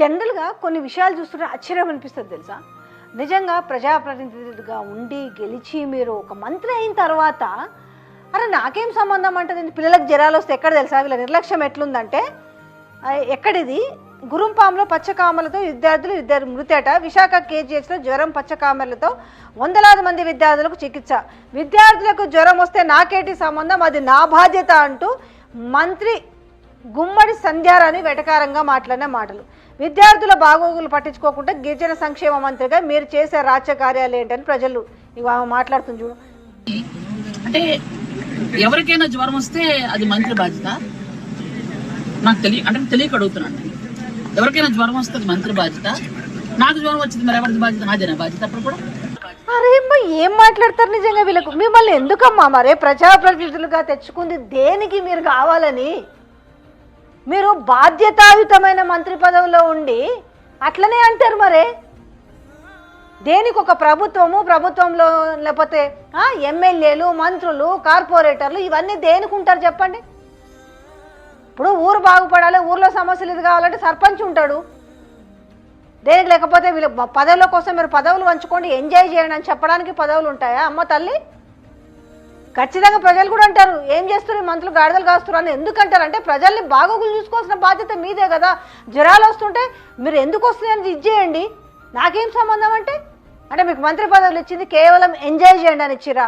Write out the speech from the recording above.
జనరల్గా కొన్ని విషయాలు చూస్తుంటే ఆశ్చర్యం అనిపిస్తుంది తెలుసా? నిజంగా ప్రజాప్రతినిధిగా ఉండి గెలిచి మీరు ఒక మంత్రి అయిన తర్వాత అరే నాకేం సంబంధం అంటది? పిల్లలకు జ్వరాలు వస్తే ఎక్కడ తెలుసా? వీళ్ళ నిర్లక్ష్యం ఎట్లుందంటే ఎక్కడిది? గురుంపాంలో పచ్చకామలతో విద్యార్థులు ఇద్దరు మృతేట. విశాఖ కేజీహెచ్లో జ్వరం పచ్చకామలతో వందలాది మంది విద్యార్థులకు చికిత్స. విద్యార్థులకు జ్వరం వస్తే నాకేటి సంబంధం? అది నా బాధ్యత అంటూ మంత్రి గుమ్మడి సంధ్యారాణి వెటకారంగా మాట్లాడిన మాటలు. విద్యార్థుల బాగోగులు పట్టించుకోకుండా గిరిజన సంక్షేమ మంత్రిగా మీరు చేసే రాజ్య కార్యాలు ఏంటని ప్రజలు ఇవి ఆమె మాట్లాడుతుంది చూడు. అంటే ఎవరికైనా జ్వరం వస్తే అది మంత్రి బాధ్యత. నాకు తెలియ అంటే తెలియక అడుగుతున్నాను. నేను. ఎవరికైనా జ్వరం వస్తే అది మంత్రి బాధ్యత. నాకు జ్వరం వచ్చింది మరి ఎవరిది బాధ్యత? నాదేనా బాధ్యత అప్పుడు కూడా? అరే ఏం మాట్లాడతారు నిజంగా వీళ్ళకు? మిమ్మల్ని ఎందుకమ్మా మరే? ప్రజాప్రతినిధులుగా తెచ్చుకుంది దేనికి మీరు కావాలని? మీరు బాధ్యతాయుతమైన మంత్రి పదవిలో ఉండి అట్లనే అంటారు మరే. దేనికి ఒక ప్రభుత్వము ప్రభుత్వంలో లేకపోతే ఎమ్మెల్యేలు మంత్రులు కార్పొరేటర్లు ఇవన్నీ దేనికి ఉంటారు చెప్పండి? ఇప్పుడు ఊరు బాగుపడాలి ఊర్లో సమస్యలు ఇది కావాలంటే సర్పంచ్ ఉంటాడు. దేనికి లేకపోతే వీళ్ళు పదవుల కోసం మీరు పదవులు పంచుకోండి ఎంజాయ్ చేయండి అని చెప్పడానికి పదవులు ఉంటాయా? అమ్మ తల్లి? ఖచ్చితంగా ప్రజలు కూడా అంటారు ఏం చేస్తారు మంత్రులు గాడిదలు కాస్తారు అని ఎందుకంటారు అంటే ప్రజల్ని బాగోగులు చూసుకోవాల్సిన బాధ్యత మీదే కదా. జ్వరాలు వస్తుంటే మీరు ఎందుకు వస్తున్నాయని ఇది చేయండి. నాకేం సంబంధం అంటే? అంటే మీకు మంత్రి పదవులు ఇచ్చింది కేవలం ఎంజాయ్ చేయండి అని ఇచ్చిరా